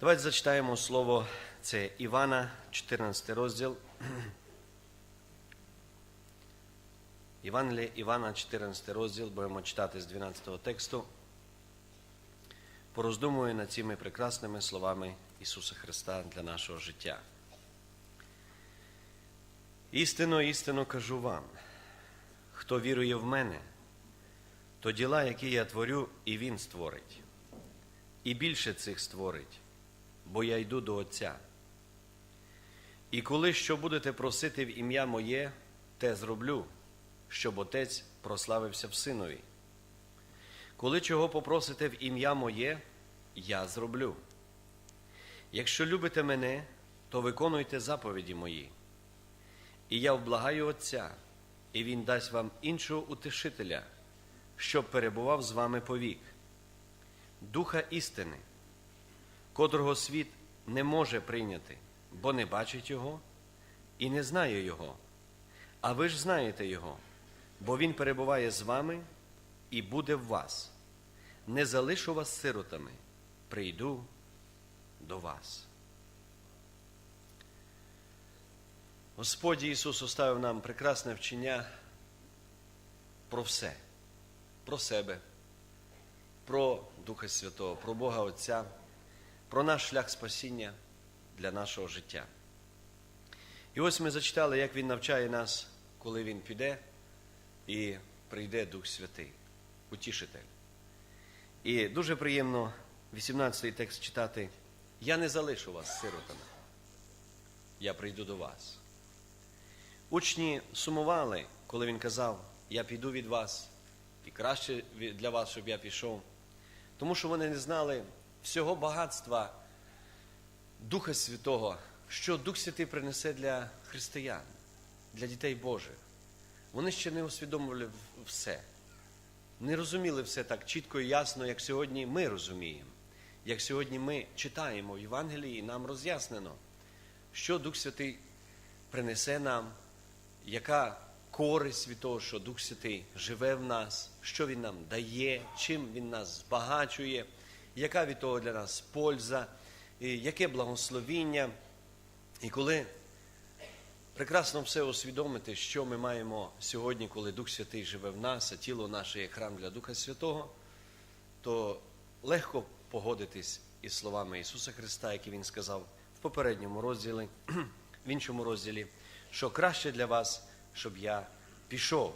Давайте зачитаємо слово це Івана, 14 розділ. Євангеліє Івана, 14 розділ, будемо читати з 12 тексту. Пороздумую над цими прекрасними словами Ісуса Христа для нашого життя. Істинно, істинно кажу вам, хто вірує в мене, то діла, які я творю, і Він створить. І більше цих створить, бо я йду до Отця. І коли що будете просити в ім'я моє, те зроблю, щоб Отець прославився в Синові. Коли чого попросите в ім'я моє, я зроблю. Якщо любите мене, то виконуйте заповіді мої. І я вблагаю Отця, і Він дасть вам іншого утешителя, щоб перебував з вами повік, Духа істини, котрого світ не може прийняти, бо не бачить Його і не знає Його. А ви ж знаєте Його, бо Він перебуває з вами і буде в вас. Не залишу вас сиротами, прийду до вас. Господь Ісус оставив нам прекрасне вчення про все, про себе, про Духа Святого, про Бога Отця, про наш шлях спасіння для нашого життя. І ось ми зачитали, як Він навчає нас, коли Він піде і прийде Дух Святий, утішитель. І дуже приємно 18-й текст читати: Я не залишу вас сиротами, я прийду до вас. Учні сумували, коли він казав, я піду від вас, і краще для вас, щоб я пішов. Тому що вони не знали всього багатства Духа Святого, що Дух Святий принесе для християн, для дітей Божих. Вони ще не усвідомлювали все, не розуміли все так чітко і ясно, як сьогодні ми розуміємо, як сьогодні ми читаємо в Євангелії, і нам роз'яснено, що Дух Святий принесе нам яка користь від того, що Дух Святий живе в нас, що Він нам дає, чим Він нас збагачує, яка від того для нас польза, і яке благословіння. І коли прекрасно все усвідомити, що ми маємо сьогодні, коли Дух Святий живе в нас, а тіло наше є храм для Духа Святого, то легко погодитись із словами Ісуса Христа, які Він сказав в попередньому розділі, в іншому розділі що краще для вас, щоб я пішов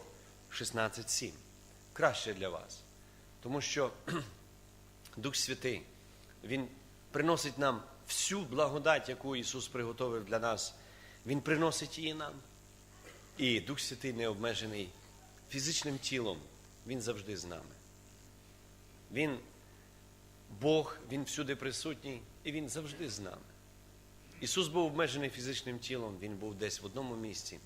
16.7. Краще для вас. Тому що Дух Святий, Він приносить нам всю благодать, яку Ісус приготовив для нас. Він приносить її нам. І Дух Святий не обмежений фізичним тілом, Він завжди з нами. Він Бог, Він всюди присутній, і Він завжди з нами. Ісус був обмежений фізичним тілом, Він був десь в одному місці,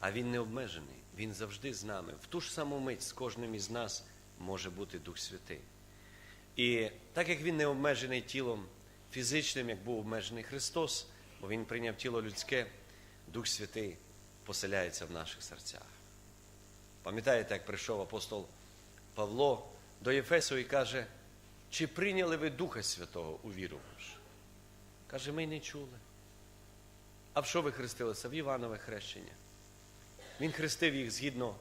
а Він не обмежений, Він завжди з нами. В ту ж саму мить з кожним із нас може бути Дух Святий. І так як Він не обмежений тілом фізичним, як був обмежений Христос, бо Він прийняв тіло людське, Дух Святий поселяється в наших серцях. Пам'ятаєте, як прийшов апостол Павло до Єфесу і каже, чи прийняли ви Духа Святого у віру вашу? Каже, ми не чули. А в що ви хрестилися? В Іванове хрещення. Він хрестив їх згідно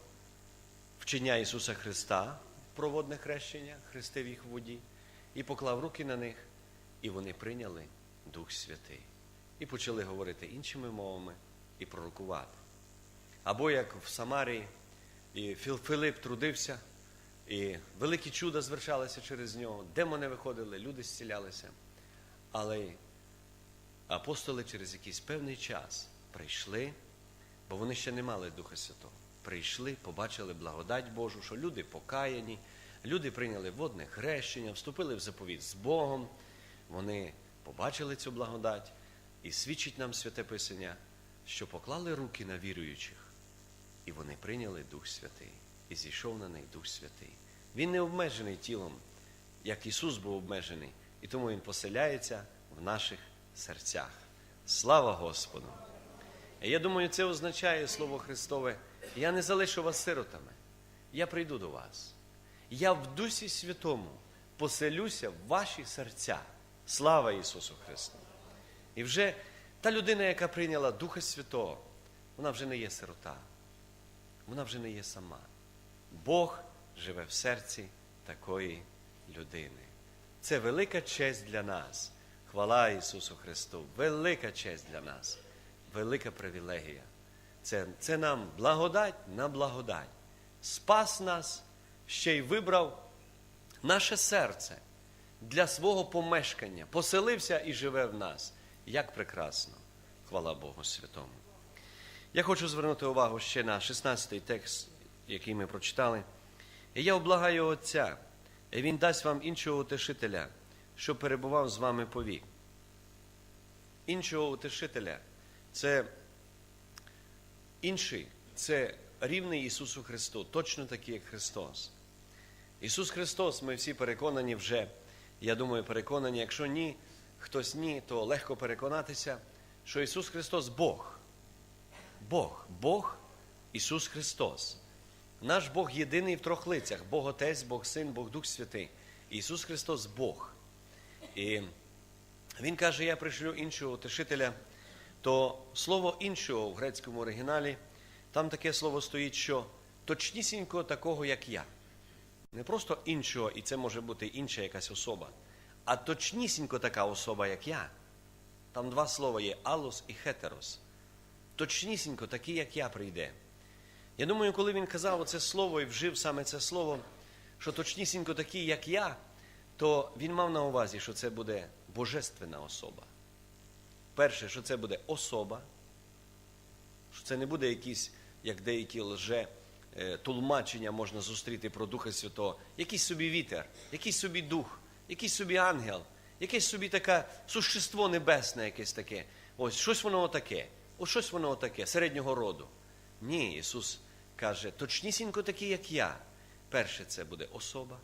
вчення Ісуса Христа, проводне хрещення, хрестив їх воді, і поклав руки на них, і вони прийняли Дух Святий. І почали говорити іншими мовами і пророкувати. Або як в Самарії, і Филип трудився, і великі чуда звершалися через нього, демони виходили, люди зцілялися. Але апостоли через якийсь певний час прийшли, бо вони ще не мали Духа Святого. Прийшли, побачили благодать Божу, що люди покаяні, люди прийняли водне хрещення, вступили в заповідь з Богом. Вони побачили цю благодать і свідчить нам святе Писання, що поклали руки на віруючих, і вони прийняли Дух Святий, і зійшов на них Дух Святий. Він не обмежений тілом, як Ісус був обмежений, і тому Він поселяється в наших серцях. Слава Господу! Я думаю, це означає Слово Христове. Я не залишу вас сиротами. Я прийду до вас. Я в Дусі Святому поселюся в ваші серця. Слава Ісусу Христу! І вже та людина, яка прийняла Духа Святого, вона вже не є сирота, вона вже не є сама. Бог живе в серці такої людини. Це велика честь для нас. Хвала Ісусу Христу! Велика честь для нас, велика привілегія. Це, це нам благодать на благодать. Спас нас, ще й вибрав наше серце для свого помешкання, поселився і живе в нас. Як прекрасно! Хвала Богу Святому. Я хочу звернути увагу ще на 16-й текст, який ми прочитали. І я облагаю Отця, і Він дасть вам іншого утешителя, що перебував з вами повік. Іншого утешителя це інший, це рівний Ісусу Христу, точно такий, як Христос. Ісус Христос, ми всі переконані вже, я думаю, переконані, якщо ні, хтось ні, то легко переконатися, що Ісус Христос Бог. Бог, Бог Ісус Христос. Наш Бог єдиний в трьох лицях: Бог Отець, Бог Син, Бог Дух Святий. Ісус Христос Бог. І Він каже, я пришлю іншого утешителя, то слово іншого в грецькому оригіналі, там таке слово стоїть, що точнісінько такого, як я. Не просто іншого, і це може бути інша якась особа, а точнісінько така особа, як я. Там два слова є алос і хетерос. Точнісінько, такий, як я прийде. Я думаю, коли він казав оце слово і вжив саме це слово, що точнісінько такий, як я, то він мав на увазі, що це буде божественна особа. Перше, що це буде особа, що це не буде якісь, як деякі лже е, толмачення можна зустріти про Духа Святого, якийсь собі вітер, якийсь собі дух, якийсь собі ангел, якесь собі таке существо небесне, якесь таке. Ось щось воно таке, ось щось воно таке, середнього роду. Ні, Ісус каже, точнісінько такий, як я. Перше, це буде особа.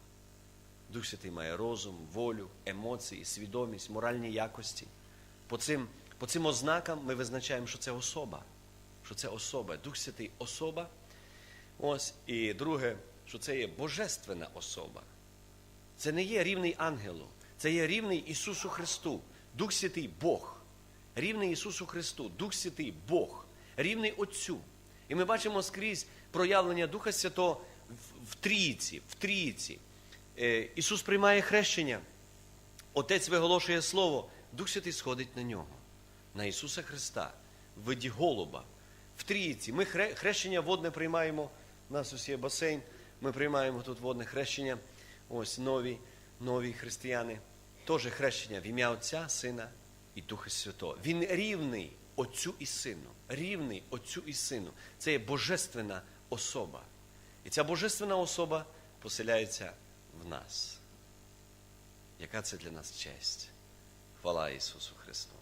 Дух Святий має розум, волю, емоції, свідомість, моральні якості. По цим, по цим ознакам ми визначаємо, що це особа. Що це особа. Дух Святий особа. Ось. І друге, що це є божественна особа. Це не є рівний ангелу, це є рівний Ісусу Христу. Дух Святий Бог. Рівний Ісусу Христу, Дух Святий Бог, рівний Отцю. І ми бачимо скрізь проявлення Духа Святого в, трійці, в трійці. Е, Ісус приймає хрещення, Отець виголошує Слово, Дух Святий сходить на нього, на Ісуса Христа, в виді голуба, в трійці. Ми хрещення водне приймаємо, у нас ось є басейн, ми приймаємо тут водне хрещення, ось нові, нові християни. Теж хрещення в ім'я Отця, Сина і Духа Святого. Він рівний Отцю і Сину. Рівний Отцю і Сину. Це є божественна особа. І ця божественна особа поселяється в нас. Яка це для нас честь? Хвала Ісусу Христу.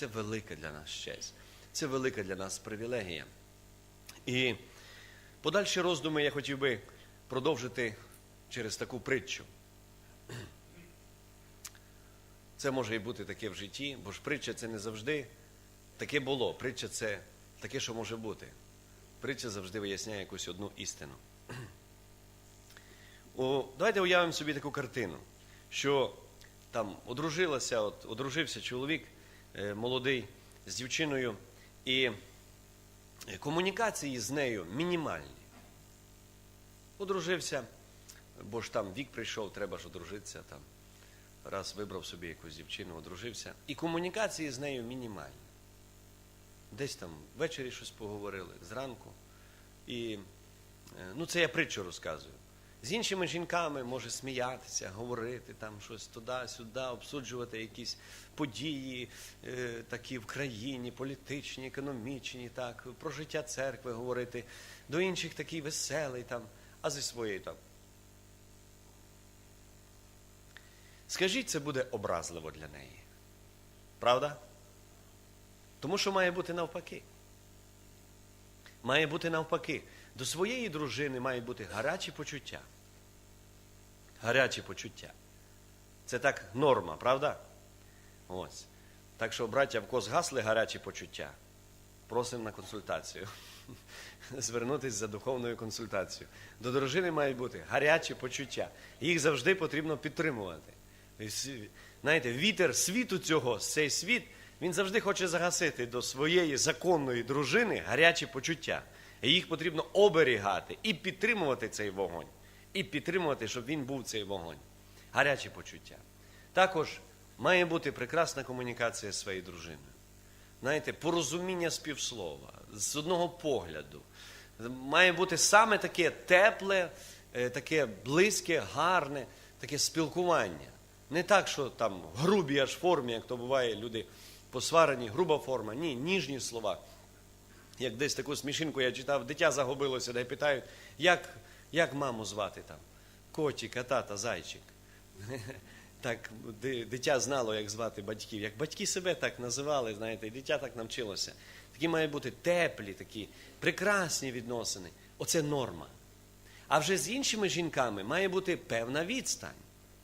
Це велика для нас честь. Це велика для нас привілегія. І подальші роздуми я хотів би продовжити через таку притчу. Це може і бути таке в житті, бо ж притча це не завжди таке було. Притча це таке, що може бути. Притча завжди виясняє якусь одну істину. О, давайте уявимо собі таку картину, що там одружилася, от, одружився чоловік молодий з дівчиною, і е, комунікації з нею мінімальні. Одружився, бо ж там вік прийшов, треба ж одружитися там. Раз вибрав собі якусь дівчину, одружився. І комунікації з нею мінімальні. Десь там ввечері щось поговорили, зранку. І е, ну, це я притчу розказую. З іншими жінками може сміятися, говорити там щось туди-сюди, обсуджувати якісь події е, такі в країні, політичні, економічні, так, про життя церкви говорити, до інших такий веселий там, а зі своєю там. Скажіть, це буде образливо для неї. Правда? Тому що має бути навпаки. Має бути навпаки. До своєї дружини має бути гарячі почуття. Гарячі почуття. Це так норма, правда? Ось. Так що, браття, в кого згасли гарячі почуття, просимо на консультацію. Звернутися за духовною консультацією. До дружини мають бути гарячі почуття. Їх завжди потрібно підтримувати. Знаєте, вітер світу цього, цей світ, він завжди хоче загасити до своєї законної дружини гарячі почуття. І їх потрібно оберігати і підтримувати цей вогонь. І підтримувати, щоб він був цей вогонь. Гарячі почуття. Також має бути прекрасна комунікація з своєю дружиною. Знаєте, порозуміння співслова з одного погляду. Має бути саме таке тепле, е, таке близьке, гарне, таке спілкування. Не так, що там в грубій аж формі, як то буває, люди посварені, груба форма. Ні, ніжні слова. Як десь таку смішинку я читав, дитя загубилося, де питають, як, як маму звати там? Котик, тата, зайчик. Так дитя знало, як звати батьків. Як батьки себе так називали, знаєте, і дитя так навчилося. Такі мають бути теплі, такі прекрасні відносини. Оце норма. А вже з іншими жінками має бути певна відстань.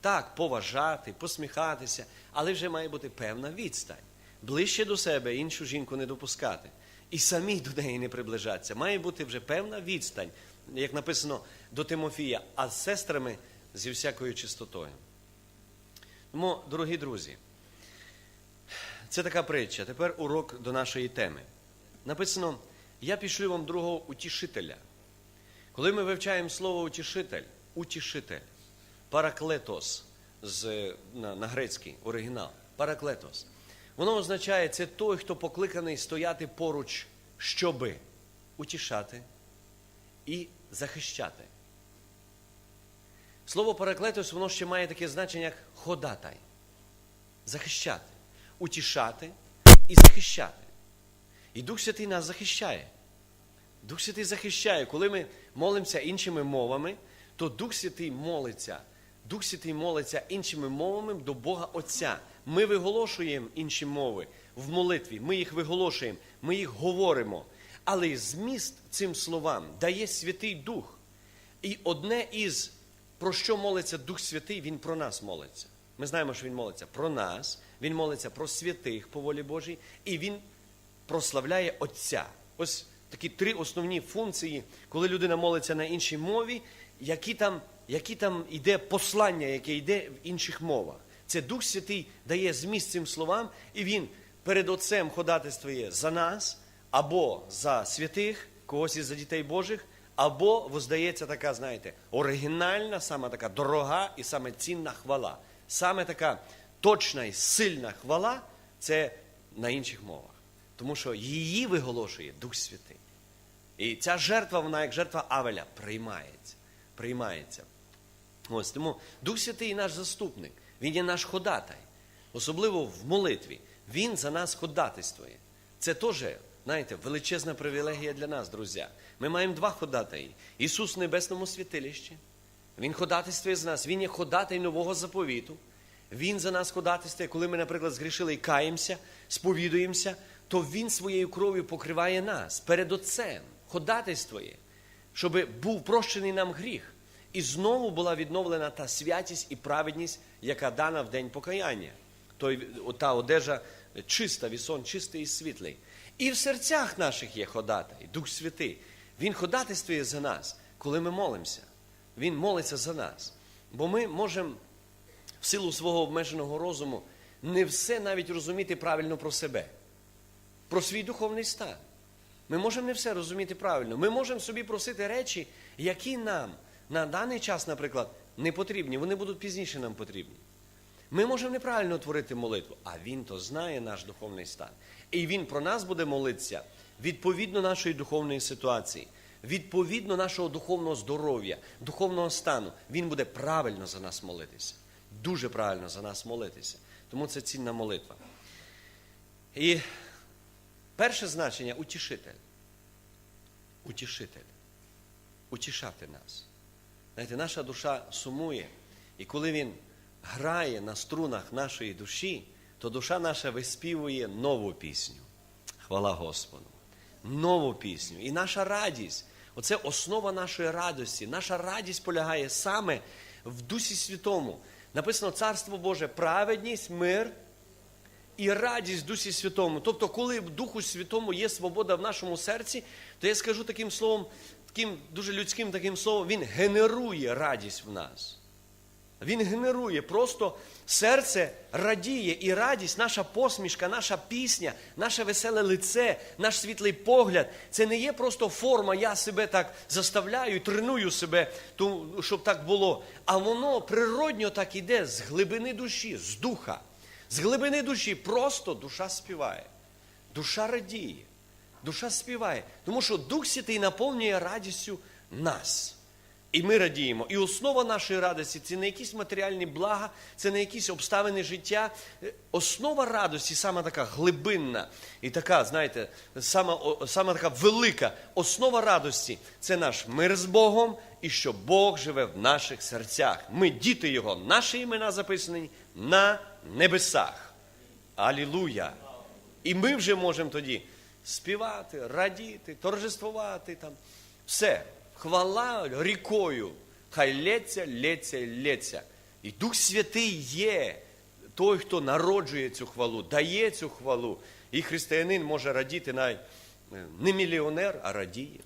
Так, поважати, посміхатися, але вже має бути певна відстань. Ближче до себе іншу жінку не допускати. І самі до неї не приближатися. Має бути вже певна відстань, як написано до Тимофія, а з сестрами зі всякою чистотою. Тому, дорогі друзі, це така притча. Тепер урок до нашої теми. Написано: Я пішлю вам другого утішителя. Коли ми вивчаємо слово утішитель, утішитель, параклетос з, на, на грецький оригінал, параклетос, воно означає це той, хто покликаний стояти поруч, щоби утішати і захищати. Слово параклетос, воно ще має таке значення, як ходатай, захищати, утішати і захищати. І Дух Святий нас захищає. Дух Святий захищає. Коли ми молимося іншими мовами, то Дух Святий молиться. Дух Святий молиться іншими мовами до Бога Отця. Ми виголошуємо інші мови в молитві, ми їх виголошуємо, ми їх говоримо. Але зміст цим словам дає Святий Дух. І одне із про що молиться Дух Святий, Він про нас молиться. Ми знаємо, що Він молиться про нас, Він молиться про святих по волі Божій, і Він прославляє Отця. Ось такі три основні функції, коли людина молиться на іншій мові, які там, які там йде послання, яке йде в інших мовах. Це Дух Святий дає зміст цим словам, і Він перед Отцем ходатайствує за нас, або за святих, когось із за дітей Божих, або воздається така, знаєте, оригінальна, саме така дорога і саме цінна хвала. Саме така точна і сильна хвала це на інших мовах. Тому що її виголошує Дух Святий. І ця жертва, вона як жертва Авеля, приймається. Приймається. Ось тому Дух Святий наш заступник, Він є наш ходатай. Особливо в молитві. Він за нас ходатайствує. Це теж, знаєте, величезна привілегія для нас, друзі. Ми маємо два ходатаї. Ісус в небесному святилищі. Він ходатайствує за нас, Він є ходатай нового заповіту. Він за нас ходатайствує, коли ми, наприклад, згрішили і каємося, сповідуємося, то Він своєю кров'ю покриває нас перед Отцем, ходатайствує, щоб був прощений нам гріх. І знову була відновлена та святість і праведність, яка дана в день покаяння. Той, та одежа чиста, вісон чистий і світлий. І в серцях наших є ходатай, Дух Святий. Він ходатайствує за нас, коли ми молимося. Він молиться за нас. Бо ми можемо в силу свого обмеженого розуму не все навіть розуміти правильно про себе, про свій духовний стан. Ми можемо не все розуміти правильно. Ми можемо собі просити речі, які нам на даний час, наприклад, не потрібні. Вони будуть пізніше нам потрібні. Ми можемо неправильно творити молитву, а Він то знає наш духовний стан. І Він про нас буде молитися відповідно нашої духовної ситуації, відповідно нашого духовного здоров'я, духовного стану. Він буде правильно за нас молитися. Дуже правильно за нас молитися. Тому це цінна молитва. І перше значення утішитель. Утішитель. Утішати нас. Знаєте, наша душа сумує, і коли він грає на струнах нашої душі, то душа наша виспівує нову пісню. Хвала Господу. Нову пісню. І наша радість оце основа нашої радості. Наша радість полягає саме в Дусі Святому. Написано Царство Боже, праведність, мир і радість в Дусі Святому. Тобто, коли в Духу Святому є свобода в нашому серці, то я скажу таким словом, таким дуже людським таким словом, він генерує радість в нас. Він генерує, просто серце радіє і радість, наша посмішка, наша пісня, наше веселе лице, наш світлий погляд. Це не є просто форма, я себе так заставляю, треную себе, щоб так було. А воно природньо так іде з глибини душі, з духа. З глибини душі просто душа співає. Душа радіє, душа співає. Тому що Дух Святий наповнює радістю нас. І ми радіємо. І основа нашої радості це не якісь матеріальні блага, це не якісь обставини життя. Е, Основа радості саме така глибинна і така, знаєте, саме, саме така велика основа радості це наш мир з Богом і що Бог живе в наших серцях. Ми діти Його, наші імена записані на небесах. Алілуя! І ми вже можемо тоді співати, радіти, торжествувати там. Все, хвала рікою. Хай лється, лється, лється. І Дух Святий є той, хто народжує цю хвалу, дає цю хвалу. І християнин може радіти навіть е, не мільйонер, а радіє.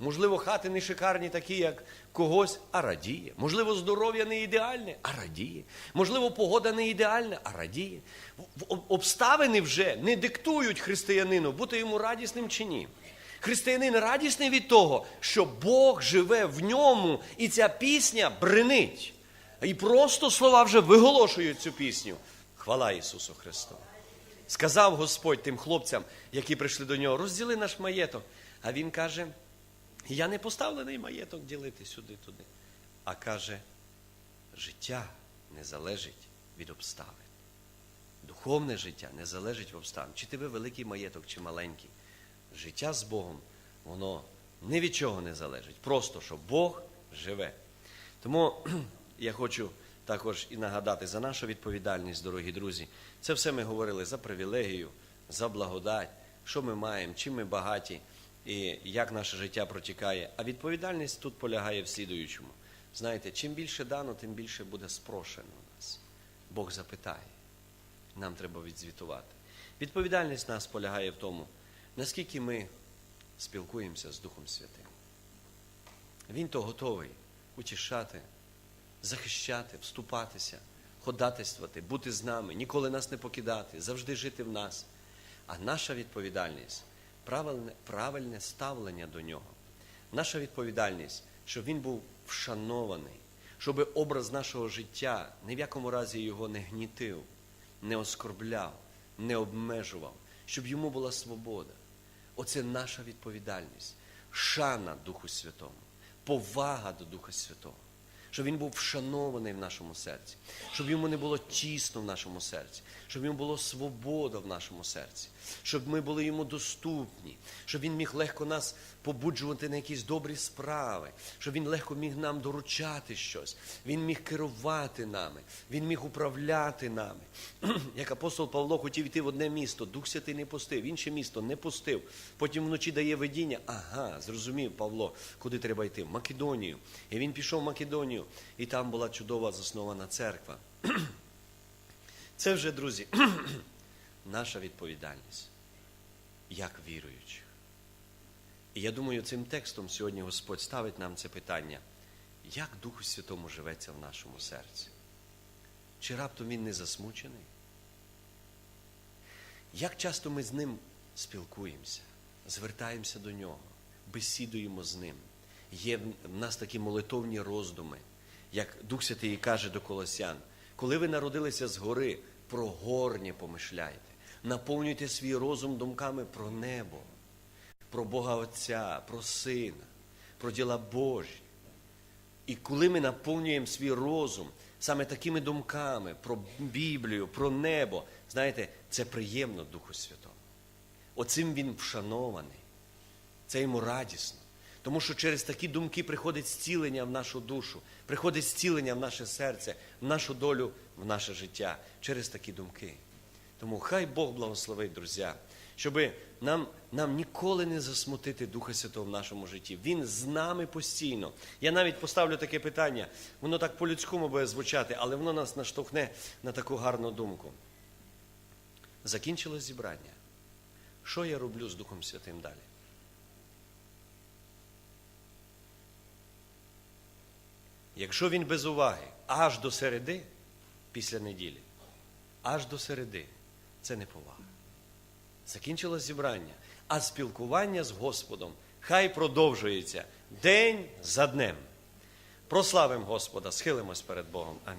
Можливо, хати не шикарні, такі, як когось, а радіє. Можливо, здоров'я не ідеальне, а радіє. Можливо, погода не ідеальна, а радіє. Обставини вже не диктують християнину, бути йому радісним чи ні. Християнин радісний від того, що Бог живе в ньому, і ця пісня бренить. І просто слова вже виголошують цю пісню. Хвала Ісусу Христу. Сказав Господь тим хлопцям, які прийшли до нього, розділи наш маєток. А він каже: я не поставлений маєток ділити сюди-туди. А каже, життя не залежить від обставин. Духовне життя не залежить від обставин. Чи тебе великий маєток, чи маленький. Життя з Богом, воно ні від чого не залежить. Просто що Бог живе. Тому я хочу також і нагадати за нашу відповідальність, дорогі друзі. Це все ми говорили за привілегію, за благодать, що ми маємо, чим ми багаті і як наше життя протікає. А відповідальність тут полягає в слідуючому. Знаєте, чим більше дано, тим більше буде спрошено нас. Бог запитає. Нам треба відзвітувати. Відповідальність нас полягає в тому, наскільки ми спілкуємося з Духом Святим. Він то готовий утішати, захищати, вступатися, ходатайствувати, бути з нами, ніколи нас не покидати, завжди жити в нас. А наша відповідальність правильне, правильне ставлення до нього. Наша відповідальність, щоб він був вшанований, щоб образ нашого життя ні в якому разі його не гнітив, не оскорбляв, не обмежував, щоб йому була свобода. Оце наша відповідальність, шана Духу Святому, повага до Духа Святого, щоб він був вшанований в нашому серці, щоб йому не було тісно в нашому серці, щоб йому було свобода в нашому серці, щоб ми були йому доступні, щоб він міг легко нас побуджувати на якісь добрі справи, щоб він легко міг нам доручати щось, він міг керувати нами, він міг управляти нами. Як апостол Павло хотів йти в одне місто, Дух Святий не пустив, інше місто не пустив. Потім вночі дає видіння. Ага, зрозумів Павло, куди треба йти? В Македонію. І він пішов в Македонію, і там була чудова заснована церква. Це вже, друзі, наша відповідальність, як віруючих. І я думаю, цим текстом сьогодні Господь ставить нам це питання, як Духу Святому живеться в нашому серці? Чи раптом він не засмучений? Як часто ми з ним спілкуємося, звертаємося до нього, бесідуємо з ним? Є в нас такі молитовні роздуми, як Дух Святий каже до Колосян, коли ви народилися згори, про горнє помишляйте, наповнюйте свій розум думками про небо, про Бога Отця, про Сина, про діла Божі. І коли ми наповнюємо свій розум саме такими думками про Біблію, про небо, знаєте, це приємно Духу Святому. Оцим він вшанований. Це йому радісно. Тому що через такі думки приходить зцілення в нашу душу, приходить зцілення в наше серце, в нашу долю, в наше життя через такі думки. Тому хай Бог благословить, друзі, щоб нам, нам ніколи не засмутити Духа Святого в нашому житті. Він з нами постійно. Я навіть поставлю таке питання, воно так по-людському буде звучати, але воно нас наштовхне на таку гарну думку. Закінчилось зібрання. Що я роблю з Духом Святим далі? Якщо він без уваги аж до середи, після неділі, аж до середи, це не повага. Закінчилось зібрання, а спілкування з Господом хай продовжується день за днем. Прославимо Господа, схилимось перед Богом. Амінь.